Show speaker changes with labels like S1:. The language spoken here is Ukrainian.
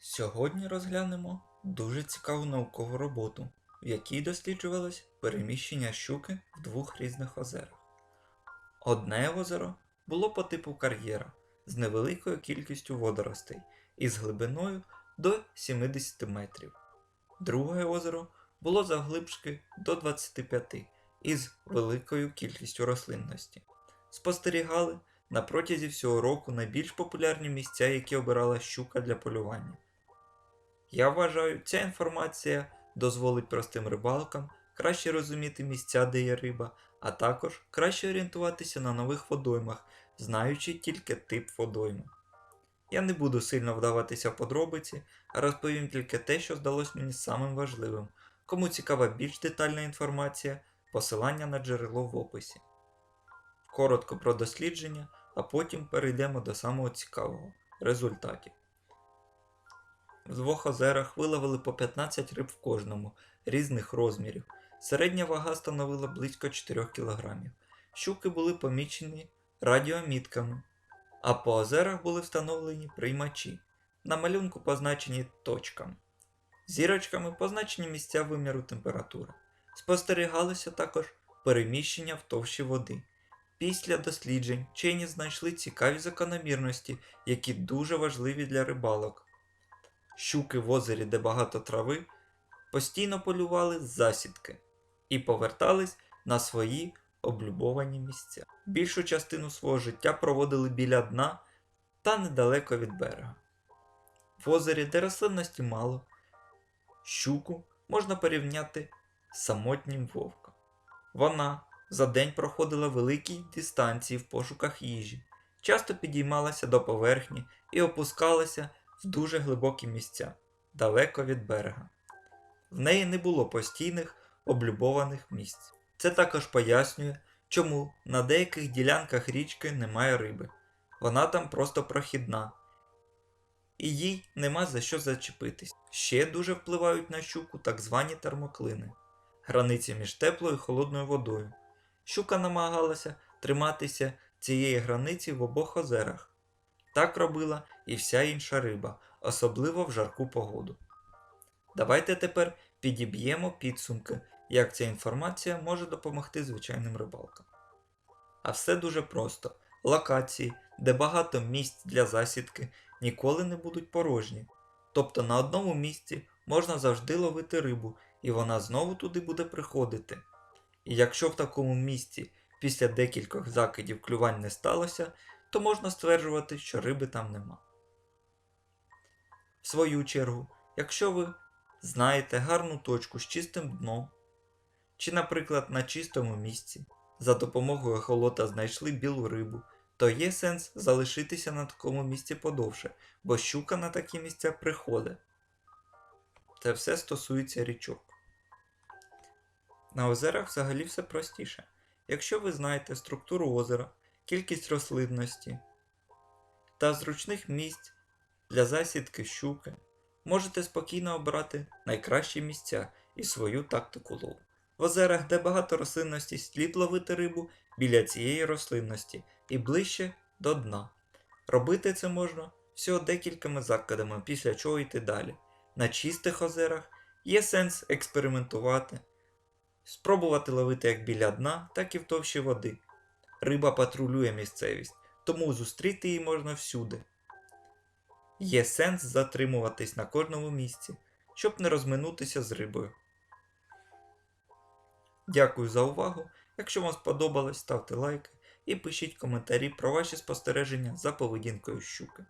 S1: Сьогодні розглянемо дуже цікаву наукову роботу, в якій досліджувалось переміщення щуки в двох різних озерах. Одне озеро було по типу кар'єра з невеликою кількістю водоростей і з глибиною до 70 метрів. Друге озеро було завглибшки до 25 із великою кількістю рослинності. Спостерігали на протязі всього року найбільш популярні місця, які обирала щука для полювання. Я вважаю, ця інформація дозволить простим рибалкам краще розуміти місця, де є риба, а також краще орієнтуватися на нових водоймах, знаючи тільки тип водойми. Я не буду сильно вдаватися в подробиці, а розповім тільки те, що здалось мені самим важливим. Кому цікава більш детальна інформація, посилання на джерело в описі. Коротко про дослідження, а потім перейдемо до самого цікавого результатів. В двох озерах виловили по 15 риб в кожному, різних розмірів. Середня вага становила близько 4 кг. Щуки були помічені радіомітками, а по озерах були встановлені приймачі. На малюнку позначені точками. Зірочками позначені місця виміру температури. Спостерігалося також переміщення в товщі води. Після досліджень вчені знайшли цікаві закономірності, які дуже важливі для рибалок. Щуки в озері, де багато трави, постійно полювали засідки і повертались на свої облюбовані місця. Більшу частину свого життя проводили біля дна та недалеко від берега. В озері, де рослинності мало, щуку можна порівняти з самотнім вовком. Вона за день проходила великі дистанції в пошуках їжі, часто підіймалася до поверхні і опускалася в дуже глибокі місця, далеко від берега. В неї не було постійних облюбованих місць. Це також пояснює, чому на деяких ділянках річки немає риби. Вона там просто прохідна, і їй нема за що зачепитись. Ще дуже впливають на щуку так звані термоклини, границі між теплою і холодною водою. Щука намагалася триматися цієї границі в обох озерах. Так робила і вся інша риба, особливо в жарку погоду. Давайте тепер підіб'ємо підсумки, як ця інформація може допомогти звичайним рибалкам. А все дуже просто. Локації, де багато місць для засідки, ніколи не будуть порожні. Тобто на одному місці можна завжди ловити рибу, і вона знову туди буде приходити. І якщо в такому місці після декількох закидів клювань не сталося, то можна стверджувати, що риби там нема. В свою чергу, якщо ви знаєте гарну точку з чистим дном, чи, наприклад, на чистому місці, за допомогою ехолота знайшли білу рибу, то є сенс залишитися на такому місці подовше, бо щука на такі місця приходить. Це все стосується річок. На озерах взагалі все простіше. Якщо ви знаєте структуру озера, кількість рослинності та зручних місць для засідки щуки, можете спокійно обрати найкращі місця і свою тактику лову. В озерах, де багато рослинності, слід ловити рибу біля цієї рослинності і ближче до дна. Робити це можна всього декількома закидами, після чого йти далі. На чистих озерах є сенс експериментувати, спробувати ловити як біля дна, так і в товщі води. Риба патрулює місцевість, тому зустріти її можна всюди. Є сенс затримуватись на кожному місці, щоб не розминутися з рибою. Дякую за увагу. Якщо вам сподобалось, ставте лайки і пишіть коментарі про ваші спостереження за поведінкою щуки.